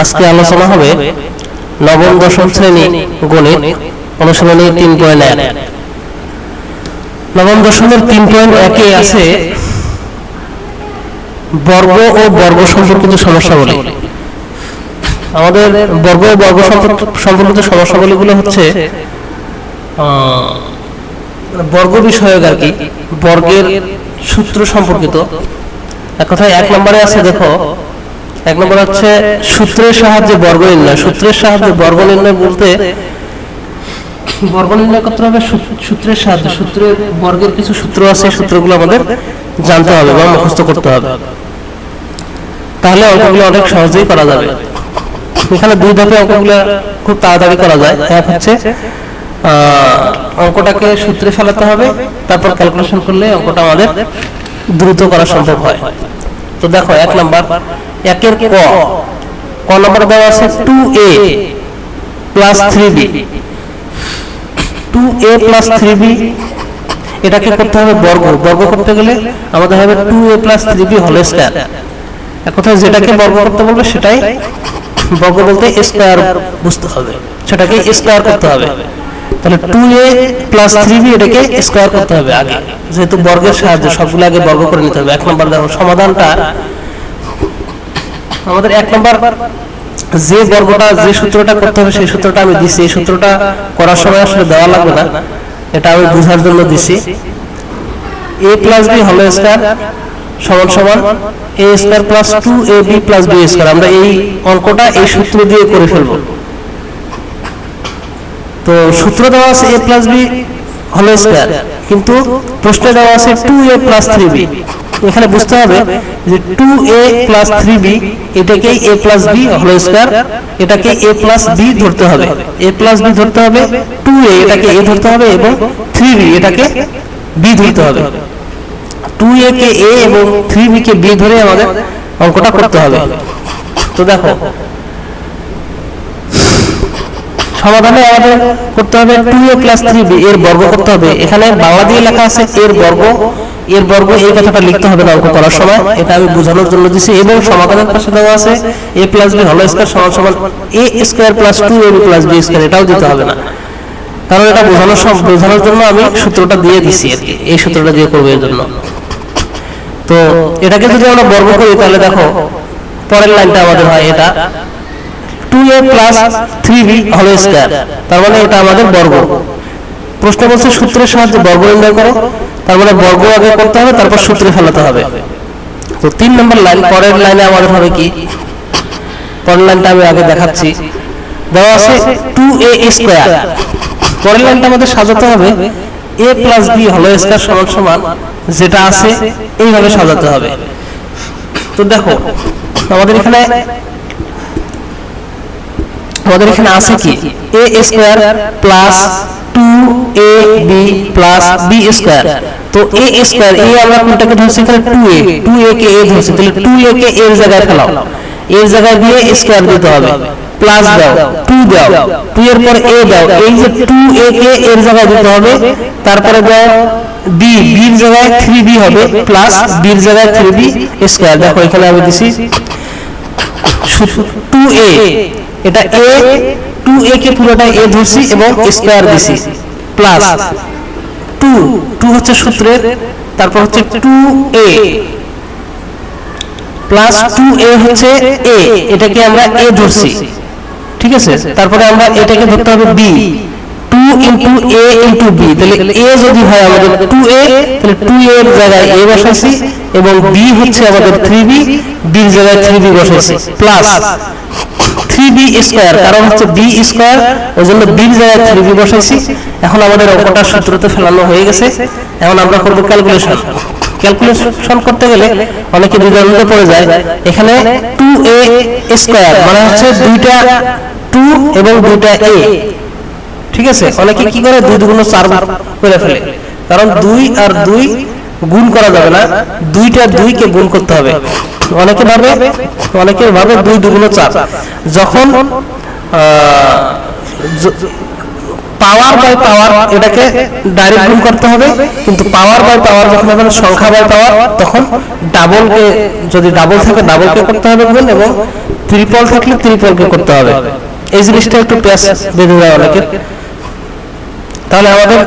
আজকে আলোচনা হবে নবম, দশম শ্রেণি গণিত, অনুশীলনী তিন পয়েন্ট এক। নবম, দশমের তিন পয়েন্ট একে আছে বর্গ ও বর্গ সম্পর্কিত সমস্যাবলী। আমাদের বর্গ ও বর্গ সম্পর্ক- সম্পর্কিত সমস্যাবলীগুলো হচ্ছে বর্গ বিষয়ক আর কি, বর্গের সূত্র সম্পর্কিত। এক কথায় এক নম্বরে আছে, দেখো এক নম্বর হচ্ছে সূত্রের সাহায্যে বর্গ নির্ণয় সূত্রের সাহায্যে বর্গ নির্ণয় বলতে বর্গ নির্ণয় করতে হবে সূত্রের সাহায্যে। সূত্রের বর্গের কিছু সূত্র আছে সূত্রগুলো আমাদের জানতে হবে বা মুখস্থ করতে হবে। তাহলে অঙ্কগুলো অনেক সহজেই করা যাবে। এখানে দুই ধাপে অঙ্কগুলো খুব তাড়াতাড়ি করা যায়। এক হচ্ছে অঙ্কটাকে সূত্রে ফেলাতে হবে, তারপর ক্যালকুলেশন করলে অঙ্কটা আমাদের দ্রুত করা সম্ভব হয়। তো দেখো, এক নাম্বার একের ক। ক নম্বর দেওয়া আছে two A plus three B two A plus three B এটাকে করতে হবে বর্গ। বর্গ করতে গেলে আমাদের হবে two A plus three B whole square এক কথায় যেটাকে বর্গ করতে বলবে সেটাই বর্গ বলতে স্কয়ার বুঝতে হবে। সেটাকে স্কয়ার করতে হবে। তাহলে two A plus three B এটাকে স্কয়ার করতে হবে আগে। যেহেতু বর্গের সাহায্যে সবগুলো আগে বর্গ করে নিতে হবে। এক নম্বর দেখো সমাধানটা আমাদের এক নম্বর যে বর্গটা যে সূত্রটা করতে হবে, সেই সূত্রটা আমি দিছি। এই সূত্রটা করার সময় আসলে দেওয়া লাগবে না। এটা আমি বোঝার জন্য দিছি। এ প্লাস বি হলো স্কয়ার সমান সমান A square plus two A B plus B square আমরা এই অঙ্কটা এই সূত্র দিয়ে করে ফেলব। তো সূত্র দেওয়া আছে এ প্লাস বি হলো স্কয়ার কিন্তু প্রশ্নে দেওয়া আছে two A plus three B এখানে বুঝতে হবে যে two A plus three B এটাকে এ প্লাস বি হলো স্কয়ার এটাকে এ প্লাস বি ধরতে হবে। এ প্লাস বি ধরতে হবে টু এ এটাকে এ ধরতে হবে এবং থ্রি বি এটাকে বি ধরতে হবে। টু এ কে এ এবং থ্রি বি কে বি ধরে আমাদের অঙ্কটা করতে হবে। তো দেখো, সমাধানে আমাদের করতে হবে two A plus three B এর বর্গ করতে হবে। এখানে বাংলা দিয়ে লেখা আছে, এর বর্গ এর বর্গ এই কথাটা লিখতে হবে না অঙ্ক করার সময়। এটা আমি বোঝানোর জন্য দিছি এবং সমাধানের পাশে দেওয়া আছে এ প্লাস বি হল স্কয়ার সমান সমান A square plus two A plus B square এটাও দিতে হবে না। কারণ এটা বোঝানোর সম- বোঝানোর জন্য আমি সূত্রটা দিয়ে দিছি আর কি এই সূত্রটা দিয়ে করব এর জন্য। তো এটাকে যদি আমরা বর্গ করি তাহলে দেখো পরের লাইনটা আমাদের হয় এটা two A plus three B হল স্কয়ার তার মানে এটা আমাদের বর্গ। প্রশ্ন বলছে সূত্রের সাহায্যে বর্গ নির্ণয় করো। তার মানে বর্গ আগে করতে হবে, তারপর সূত্রে ফেলাতে হবে। তো তিন নম্বর লাইন, পরের লাইনে আমাদের হবে কি? পরের লাইনটা আমি আগে দেখাচ্ছি। দেওয়া আছে টু এ স্কয়ার পরের লাইনটা আমাদের সাজাতে হবে এ প্লাস বি হল স্কয়ার সমান সমান, যেটা আছে এইভাবে সাজাতে হবে। তো দেখো, আমাদের এখানে আমাদের এখানে আছে কি? A square plus two A B plus B square তো এ স্কয়ার এ আমরা কোনটাকে ধরছি এখানে টু এ টু এ কে এ ধরছি তাহলে টু এ কে এর জায়গায় ফেলাও এর জায়গায় দিয়ে স্কয়ার দিতে হবে প্লাস দাও টু দাও টু এর পর এ দাও এই যে টু এ কে এর জায়গায় দিতে হবে তারপরে দাও বি বির জায়গায় থ্রি বি হবে প্লাস বির জায়গায় থ্রি বি স্কয়ার দেখো এখানে আমি দিছি টু এ এটা এ টু এ কে পুরোটা এ ধরছি এবং স্কয়ার দিছি। প্লাস টু টু হচ্ছে সূত্রের তারপর হচ্ছে two A plus two A হচ্ছে এ এটাকে আমরা এ ধরছি। ঠিক আছে? তারপরে আমরা এটাকে ধরতে হবে B two into A into B তাহলে এ যদি হয় আমাদের টু এ তাহলে টু এর জায়গায় এ বসাইছি এবং বি হচ্ছে আমাদের থ্রি বি বির জায়গায় থ্রি বি বসাইছি। প্লাস থ্রি বি স্কোয়ার কারণ হচ্ছে বি স্কোয়ার ওই জন্য বির জায়গায় থ্রি বি বসাইছি। এখন আমাদের অঙ্কটা সূত্রতে ফেলানো হয়ে গেছে। এখন আমরা করব ক্যালকুলেশন ক্যালকুলেশন করতে গেলে অনেকে দ্বিধাদ্বন্দ্বে পড়ে যায়। এখানে টু এ স্কোয়ার মানে হচ্ছে দুইটা টু এবং দুইটা এ ঠিক আছে? অনেকে কি করে? দুই দুগুণ চার করে ফেলে। কারণ দুই আর দুই গুণ করা যাবে না। দুইটা দুইকে গুণ করতে হবে। অনেকে ভাবে অনেকে ভাবে দুই দুগুণ চার। যখন পাওয়ার বাই পাওয়ার এটাকে ডাইরেক্ট গুণ করতে হবে, কিন্তু পাওয়ার বাই পাওয়ার যখন হবে, সংখ্যা বাই পাওয়ার তখন ডাবলকে যদি ডাবল থাকে ডাবলকে করতে হবে গুণ, এবং ত্রিপল থাকলে ত্রিপলকে করতে হবে। এই জিনিসটা একটু প্যাস বেঁধে দেওয়া অনেকের। তাহলে আমাদের